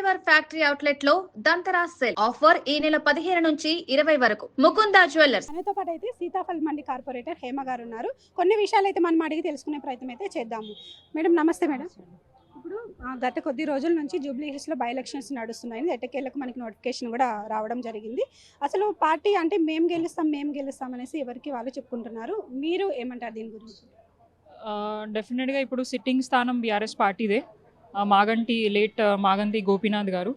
River factory అవుట్లెట్లో దంతరా sale offer ఈ నెల పదిహేను నుంచి ఇరవై వరకు. ముకుందా జ్యువెలర్స్. మనతో పాటు అయితే సీతాఫల్ మండి కార్పొరేటర్ హేమ గారు ఉన్నారు. కొన్ని విషయాలు అయితే మనం అడిగి తెలుసుకునే ప్రయత్నం అయితే చేద్దాము. మేడం నమస్తే మేడం. ఇప్పుడు గత కొద్ది రోజుల నుంచి జూబ్లీ హిల్స్లో బై ఎలక్షన్స్ నడుస్తున్నాయి. ఎట్టకేళ్ళకు మనకి నోటిఫికేషన్ కూడా రావడం జరిగింది. అసలు పార్టీ అంటే మేము గెలుస్తాం మేము గెలుస్తాం అనేసి ఎవరికి వాళ్ళు చెప్పుకుంటున్నారు? మీరు ఏమంటారు దీని గురించి? డెఫినెట్గా ఇప్పుడు సిట్టింగ్ స్థానం బీఆర్ఎస్ పార్టీదే. మాగంటి లేట్ మాగంటి గోపీనాథ్ గారు.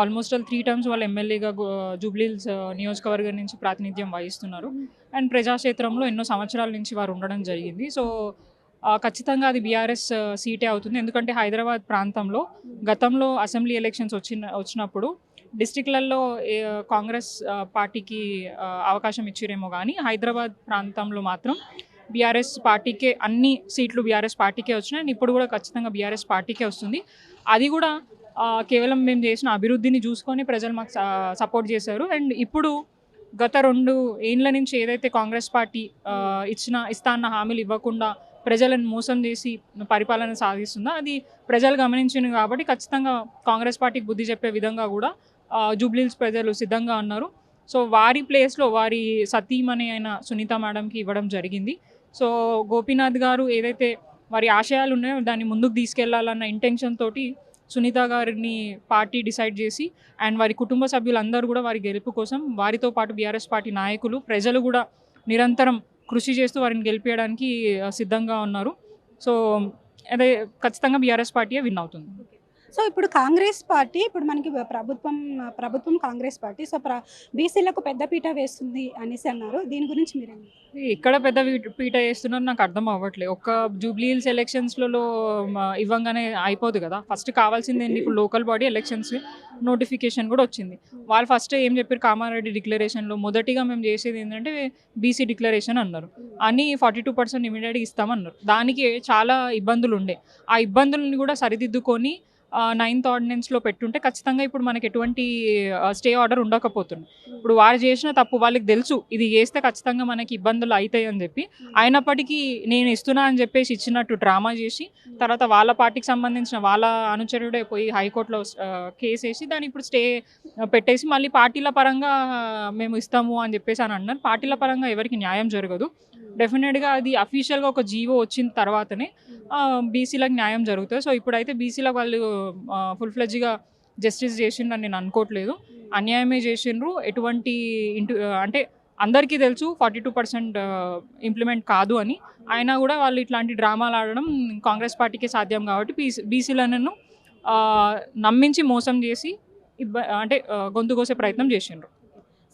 ఆల్మోస్ట్ ఆల్ త్రీ టైమ్స్ వాళ్ళు ఎమ్మెల్యేగా జూబ్లీల్స్ నియోజకవర్గం నుంచి ప్రాతినిధ్యం వహిస్తున్నారు. అండ్ ప్రజాక్షేత్రంలో ఎన్నో సంవత్సరాల నుంచి వారు ఉండడం జరిగింది. సో ఖచ్చితంగా అది బీఆర్ఎస్ సీటే అవుతుంది. ఎందుకంటే హైదరాబాద్ ప్రాంతంలో గతంలో అసెంబ్లీ ఎలక్షన్స్ వచ్చిన వచ్చినప్పుడు డిస్టిక్లలో కాంగ్రెస్ పార్టీకి అవకాశం ఇచ్చిరేమో కానీ హైదరాబాద్ ప్రాంతంలో మాత్రం బీఆర్ఎస్ పార్టీకే అన్ని సీట్లు బీఆర్ఎస్ పార్టీకే వచ్చినాయి. అండ్ ఇప్పుడు కూడా ఖచ్చితంగా బీఆర్ఎస్ పార్టీకే వస్తుంది. అది కూడా కేవలం మేము చేసిన అభివృద్ధిని చూసుకొని ప్రజలు మాకు సపోర్ట్ చేశారు. అండ్ ఇప్పుడు గత రెండు ఏండ్ల నుంచి ఏదైతే కాంగ్రెస్ పార్టీ ఇచ్చిన ఇస్తా అన్న హామీలు ఇవ్వకుండా ప్రజలను మోసం చేసి పరిపాలన సాగిస్తుందో అది ప్రజలు గమనించింది కాబట్టి ఖచ్చితంగా కాంగ్రెస్ పార్టీకి బుద్ధి చెప్పే విధంగా కూడా ఆ, జూబ్లీహిల్స్ ప్రజలు సిద్ధంగా ఉన్నారు సో వారి ప్లేస్లో వారి సతీమణి అయిన సునీత మేడంకి ఇవ్వడం జరిగింది. సో గోపీనాథ్ గారు ఏదైతే వారి ఆశయాలు ఉన్నాయో దాన్ని ముందుకు తీసుకెళ్ళాలన్న ఇంటెన్షన్ తోటి సునీత గారిని పార్టీ డిసైడ్ చేసి అండ్ వారి కుటుంబ సభ్యులందరూ కూడా వారి గెలుపు కోసం వారితో పాటు బీఆర్ఎస్ పార్టీ నాయకులు ప్రజలు కూడా నిరంతరం కృషి చేస్తూ వారిని గెలిపించడానికి సిద్ధంగా ఉన్నారు. సో అదే ఖచ్చితంగా బీఆర్ఎస్ పార్టీయే విన్ అవుతుంది. సో ఇప్పుడు కాంగ్రెస్ పార్టీ ఇప్పుడు మనకి ప్రభుత్వం ప్రభుత్వం కాంగ్రెస్ పార్టీ సో ప్ర బీసీలకు పెద్దపీట వేస్తుంది అనేసి అన్నారు. దీని గురించి మీరేం ఎక్కడ పెద్ద పీట వేస్తున్నారు నాకు అర్థం అవ్వట్లేదు. ఒక్క జూబ్లీ హిల్స్ ఎలక్షన్స్లలో ఇవ్వంగానే అయిపోదు కదా. ఫస్ట్ కావాల్సింది ఏంటి? ఇప్పుడు లోకల్ బాడీ ఎలక్షన్స్ నోటిఫికేషన్ కూడా వచ్చింది. వాళ్ళు ఫస్ట్ ఏం చెప్పారు? కామారెడ్డి డిక్లరేషన్లో మొదటిగా మేము చేసేది ఏంటంటే బీసీ డిక్లరేషన్ అన్నారు. అని ఫార్టీ టూ పర్సెంట్ ఇమీడియట్గా ఇస్తామన్నారు. దానికి చాలా ఇబ్బందులు ఉండే. ఆ ఇబ్బందులను కూడా సరిదిద్దుకొని నైన్త్ ఆర్డినెన్స్లో పెట్టుంటే ఖచ్చితంగా ఇప్పుడు మనకి ఎటువంటి స్టే ఆర్డర్ ఉండకపోతుంది. ఇప్పుడు వారు చేసిన తప్పు వాళ్ళకి తెలుసు ఇది చేస్తే ఖచ్చితంగా మనకి ఇబ్బందులు అవుతాయి అని చెప్పి. అయినప్పటికీ నేను ఇస్తున్నా అని చెప్పేసి ఇచ్చినట్టు డ్రామా చేసి తర్వాత వాళ్ళ పార్టీకి సంబంధించిన వాళ్ళ అనుచరుడే పోయి హైకోర్టులో కేసు వేసి దాన్ని ఇప్పుడు స్టే పెట్టేసి మళ్ళీ పార్టీల పరంగా మేము ఇస్తాము అని చెప్పేసి అని అన్నారు. పార్టీల పరంగా ఎవరికి న్యాయం జరగదు. డెఫినెట్గా అది అఫీషియల్గా ఒక జీవో వచ్చిన తర్వాతనే బీసీలకు న్యాయం జరుగుతుంది. సో ఇప్పుడైతే బీసీలకు వాళ్ళు ఫుల్ ఫ్లెడ్జ్గా జస్టిస్ చేసిండ్రని నేను అనుకోవట్లేదు. అన్యాయమే చేసిండ్రు. ఎటువంటి ఇంటు అంటే అందరికీ తెలుసు ఫార్టీ టూ పర్సెంట్ ఇంప్లిమెంట్ కాదు అని. అయినా కూడా వాళ్ళు ఇట్లాంటి డ్రామాలు ఆడడం కాంగ్రెస్ పార్టీకి సాధ్యం కాబట్టి బీసీ బీసీలను నమ్మించి మోసం చేసి ఇబ్బ అంటే గొంతు కోసే ప్రయత్నం చేసిండ్రు.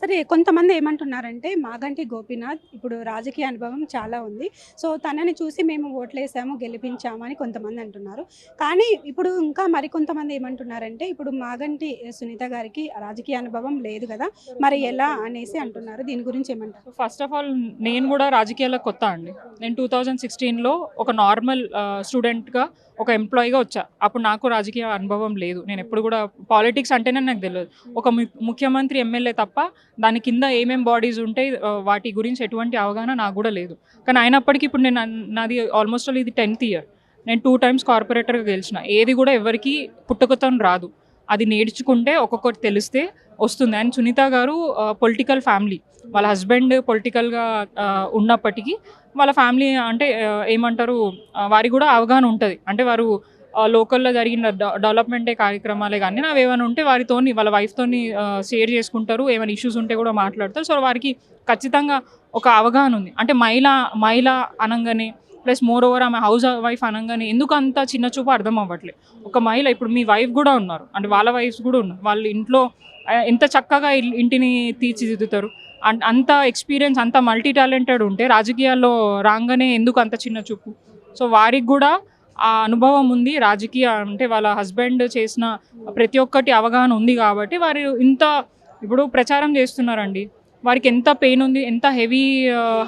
సరే కొంతమంది ఏమంటున్నారంటే మాగంటి గోపీనాథ్ ఇప్పుడు రాజకీయ అనుభవం చాలా ఉంది. సో తనని చూసి మేము ఓట్లేసాము గెలిపించాము అని కొంతమంది అంటున్నారు. కానీ ఇప్పుడు ఇంకా మరికొంతమంది ఏమంటున్నారంటే ఇప్పుడు మాగంటి సునీత గారికి రాజకీయ అనుభవం లేదు కదా మరి ఎలా అనేసి అంటున్నారు. దీని గురించి ఏమంటారు? ఫస్ట్ ఆఫ్ ఆల్ నేను కూడా రాజకీయాలకు కొత్త అండి. నేను టూ థౌజండ్ సిక్స్టీన్లో ఒక నార్మల్ స్టూడెంట్గా ఒక ఎంప్లాయీగా వచ్చా. అప్పుడు నాకు రాజకీయ అనుభవం లేదు. నేను ఎప్పుడు కూడా పాలిటిక్స్ అంటేనే నాకు తెలియదు. ఒక ము- ముఖ్యమంత్రి ఎమ్మెల్యే తప్ప దాని కింద ఏమేం బాడీస్ ఉంటాయి వాటి గురించి ఎటువంటి అవగాహన నాకు కూడా లేదు. కానీ అయినప్పటికీ ఇప్పుడు నేను నాది ఆల్మోస్ట్ ఆల్ ఇది టెన్త్ ఇయర్ నేను టూ టైమ్స్ కార్పొరేటర్గా గెలిచిన. ఏది కూడా ఎవరికి పుట్టుకతో రాదు. అది నేర్చుకుంటే ఒక్కొక్కటి తెలిస్తే వస్తుంది. అండ్ సునీత గారు పొలిటికల్ ఫ్యామిలీ వాళ్ళ హస్బెండ్ పొలిటికల్గా ఉన్నప్పటికీ వాళ్ళ ఫ్యామిలీ అంటే ఏమంటారు వారి వారికి కూడా అవగాహన ఉంటుంది. అంటే వారు లోకల్లో జరిగిన డె- డెవలప్మెంటే కార్యక్రమాలే కానీ నాకు ఏమైనా ఉంటే వారితోని వాళ్ళ వైఫ్తోని షేర్ చేసుకుంటారు. ఏమైనా ఇష్యూస్ ఉంటే కూడా మాట్లాడతారు. సో వారికి ఖచ్చితంగా ఒక అవగాహన ఉంది. అంటే మహిళ మహిళ అనగానే ప్లస్ మోర్ ఓవర్ ఆమె హౌస్ వైఫ్ అనగానే ఎందుకు అంత చిన్న చూపు అర్థం అవ్వట్లేదు ఒక మహిళ ఇప్పుడు మీ వైఫ్ కూడా ఉన్నారు. అంటే వాళ్ళ వైఫ్స్ కూడా ఉన్నారు. వాళ్ళు ఇంట్లో ఎంత చక్కగా ఇంటిని తీర్చిదిద్దుతారు. అండ్ అంత ఎక్స్పీరియన్స్ అంత మల్టీ టాలెంటెడ్ ఉంటే రాజకీయాల్లో రాగానే ఎందుకు అంత చిన్న చూపు? సో వారికి కూడా ఆ అనుభవం ఉంది. రాజకీయ అంటే వాళ్ళ హస్బెండ్ చేసిన ప్రతి ఒక్కటి అవగాహన ఉంది కాబట్టి వారు ఇంత ఇప్పుడు ప్రచారం చేస్తున్నారండి. వారికి ఎంత పెయిన్ ఉంది ఎంత హెవీ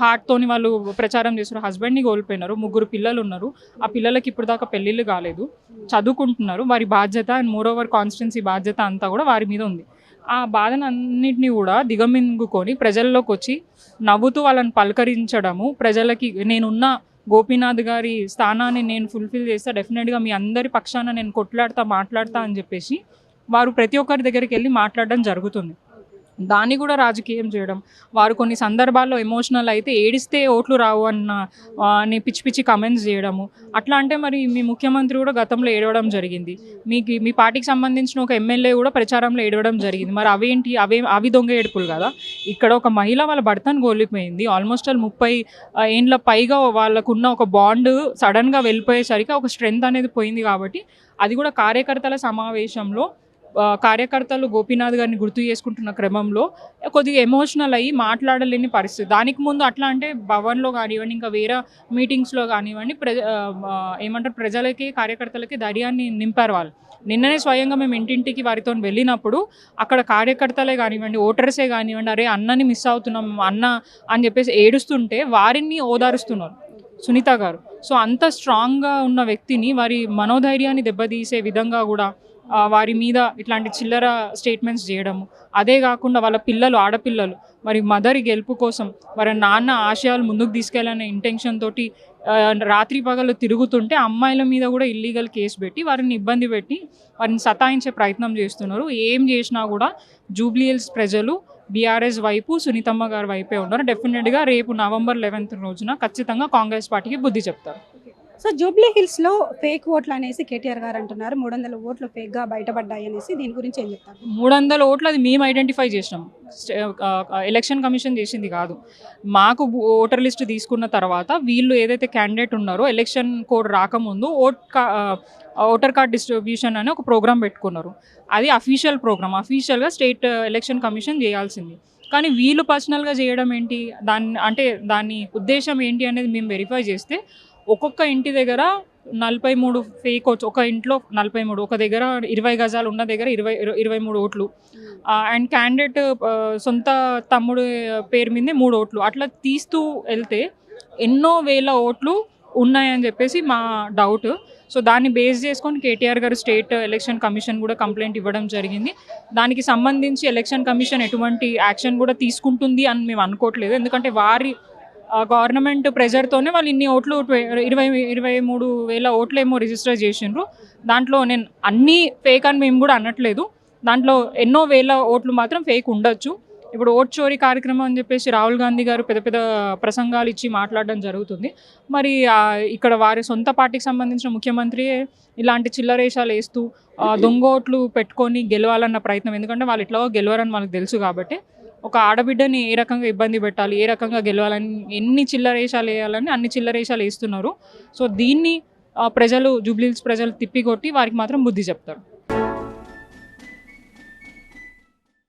హార్ట్తోని వాళ్ళు ప్రచారం చేస్తున్నారు. హస్బెండ్ని కోల్పోయినారు ముగ్గురు పిల్లలు ఉన్నారు. ఆ పిల్లలకి ఇప్పుడు దాకా పెళ్ళిళ్ళు కాలేదు. చదువుకుంటున్నారు. వారి బాధ్యత అండ్ మోర్ ఓవర్ కాన్స్టిట్యున్సీ బాధ్యత అంతా కూడా వారి మీద ఉంది. ఆ బాధను అన్నింటినీ కూడా దిగమింగుకొని ప్రజల్లోకి వచ్చి నవ్వుతూ వాళ్ళని పలకరించడము ప్రజలకి నేనున్న గోపీనాథ్ గారి స్థానాన్ని నేను ఫుల్ఫిల్ చేస్తా డెఫినెట్గా మీ అందరి పక్షాన నేను కొట్లాడతా మాట్లాడతా అని చెప్పేసి వారు ప్రతి ఒక్కరి దగ్గరికి వెళ్ళి మాట్లాడడం జరుగుతుంది. దాన్ని కూడా రాజకీయం చేయడం. వారు కొన్ని సందర్భాల్లో ఎమోషనల్ అయితే ఏడిస్తే ఓట్లు రావు అన్న అని పిచ్చి పిచ్చి కమెంట్స్ చేయడము. అట్లా అంటే మరి మీ ముఖ్యమంత్రి కూడా గతంలో ఏడవడం జరిగింది. మీకు మీ పార్టీకి సంబంధించిన ఒక ఎమ్మెల్యే కూడా ప్రచారంలో ఏడవడం జరిగింది. మరి అవేంటి అవే అవి దొంగ ఏడుపులు కదా. ఇక్కడ ఒక మహిళ వాళ్ళ భర్తను కోల్పోయింది. ఆల్మోస్ట్ ఆల్ ముప్పై ఏండ్ల పైగా వాళ్ళకున్న ఒక బాండ్ సడన్గా వెళ్ళిపోయేసరికి ఒక స్ట్రెంగ్త్ అనేది పోయింది కాబట్టి అది కూడా కార్యకర్తల సమావేశంలో కార్యకర్తలు గోపీనాథ్ గారిని గుర్తు చేసుకుంటున్న క్రమంలో కొద్దిగా ఎమోషనల్ అయ్యి మాట్లాడలేని పరిస్థితి. దానికి ముందు అట్లా అంటే భవన్లో కానివ్వండి ఇంకా వేరే మీటింగ్స్లో కానివ్వండి ప్రజ ఏమంటారు ప్రజలకి కార్యకర్తలకి ధైర్యాన్ని నింపారు వాళ్ళు. నిన్ననే స్వయంగా మేము ఇంటింటికి వారితో వెళ్ళినప్పుడు అక్కడ కార్యకర్తలే కానివ్వండి ఓటర్సే కానివ్వండి అరే అన్నని మిస్ అవుతున్నాం అన్న అని చెప్పేసి ఏడుస్తుంటే వారిని ఓదారుస్తున్నారు సునీత గారు. సో అంత స్ట్రాంగ్గా ఉన్న వ్యక్తిని వారి మనోధైర్యాన్ని దెబ్బతీసే విధంగా కూడా వారి మీద ఇట్లాంటి చిల్లర స్టేట్మెంట్స్ చేయడము. అదే కాకుండా వాళ్ళ పిల్లలు ఆడపిల్లలు మరి మదర్ గెలుపు కోసం వారి నాన్న ఆశయాలు ముందుకు తీసుకెళ్ళనే ఇంటెన్షన్ తోటి రాత్రి పగలు తిరుగుతుంటే అమ్మాయిల మీద కూడా ఇల్లీగల్ కేసు పెట్టి వారిని ఇబ్బంది పెట్టి వారిని సతాయించే ప్రయత్నం చేస్తున్నారు. ఏం చేసినా కూడా జూబ్లీహిల్స్ ప్రజలు బీఆర్ఎస్ వైపు సునీతమ్మ గారి వైపే ఉన్నారు. డెఫినెట్గా రేపు నవంబర్ లెవెన్త్ రోజున ఖచ్చితంగా కాంగ్రెస్ పార్టీకి బుద్ధి చెప్తారు. సో జూబ్లీ హిల్స్లో ఫేక్ ఓట్లు అనేసి కేటీఆర్ గారు అంటున్నారు. మూడు వందల ఓట్లు ఫేక్గా బయటపడ్డాయి అనేసి దీని గురించి ఏం చెప్తారు? మూడు వందల ఓట్లు అది మేము ఐడెంటిఫై చేసినాం. స్టే- ఎలక్షన్ కమిషన్ చేసింది కాదు. మాకు ఓటర్ లిస్ట్ తీసుకున్న తర్వాత వీళ్ళు ఏదైతే క్యాండిడేట్ ఉన్నారో ఎలక్షన్ కోడ్ రాకముందు ఓట్ ఓటర్ కార్డ్ డిస్ట్రిబ్యూషన్ అని ఒక ప్రోగ్రామ్ పెట్టుకున్నారు. అది అఫీషియల్ ప్రోగ్రామ్ అఫీషియల్గా స్టేట్ ఎలక్షన్ కమిషన్ చేయాల్సింది. కానీ వీళ్ళు పర్సనల్గా చేయడం ఏంటి? దాన్ని అంటే దాని ఉద్దేశం ఏంటి అనేది మేము వెరిఫై చేస్తే ఒక్కొక్క ఇంటి దగ్గర నలభై మూడు ఫేక్ ఒక ఇంట్లో నలభై మూడు ఒక దగ్గర ఇరవై గజాలు ఉన్న దగ్గర ఇరవై ఇర- ఇరవై మూడు ఓట్లు. అండ్ క్యాండిడేట్ సొంత తమ్ముడు పేరు మీదే మూడు ఓట్లు. అట్లా తీస్తూ వెళ్తే ఎన్నో వేల ఓట్లు ఉన్నాయని చెప్పేసి మా డౌట్ సో దాన్ని బేస్ చేసుకొని కేటీఆర్ గారు స్టేట్ ఎలక్షన్ కమిషన్ కూడా కంప్లైంట్ ఇవ్వడం జరిగింది. దానికి సంబంధించి ఎలక్షన్ కమిషన్ ఎటువంటి యాక్షన్ కూడా తీసుకుంటుంది అని మేము అనుకోవట్లేదు. ఎందుకంటే వారి గవర్నమెంట్ ప్రెజర్తోనే వాళ్ళు ఇన్ని ఓట్లు ఇరవై ఇరవై మూడు వేల ఓట్లు ఏమో రిజిస్టర్ చేసిండ్రు. దాంట్లో నేను అన్నీ ఫేక్ అని మేము కూడా అనట్లేదు. దాంట్లో ఎన్నో వేల ఓట్లు మాత్రం ఫేక్ ఉండొచ్చు. ఇప్పుడు ఓట్ చోరీ కార్యక్రమం అని చెప్పేసి రాహుల్ గాంధీ గారు పెద్ద పెద్ద ప్రసంగాలు ఇచ్చి మాట్లాడడం జరుగుతుంది. మరి ఇక్కడ వారి సొంత పార్టీకి సంబంధించిన ముఖ్యమంత్రి ఇలాంటి చిల్లరేషాలు వేస్తూ దొంగ ఓట్లు పెట్టుకొని గెలవాలన్న ప్రయత్నం. ఎందుకంటే వాళ్ళు ఇట్లా గెలవరని మనకు తెలుసు కాబట్టి. ఒక ఆడబిడ్డని ఏ రకంగా ఇబ్బంది పెట్టాలి ఏ రకంగా గెలవాలని ఎన్ని చిల్లరేషాలు వేయాలని అన్ని చిల్లరేషాలు వేస్తున్నారు. సో దీన్ని ప్రజలు జూబ్లీహిల్స్ ప్రజలు తిప్పికొట్టి వారికి మాత్రం బుద్ధి చెప్తారు.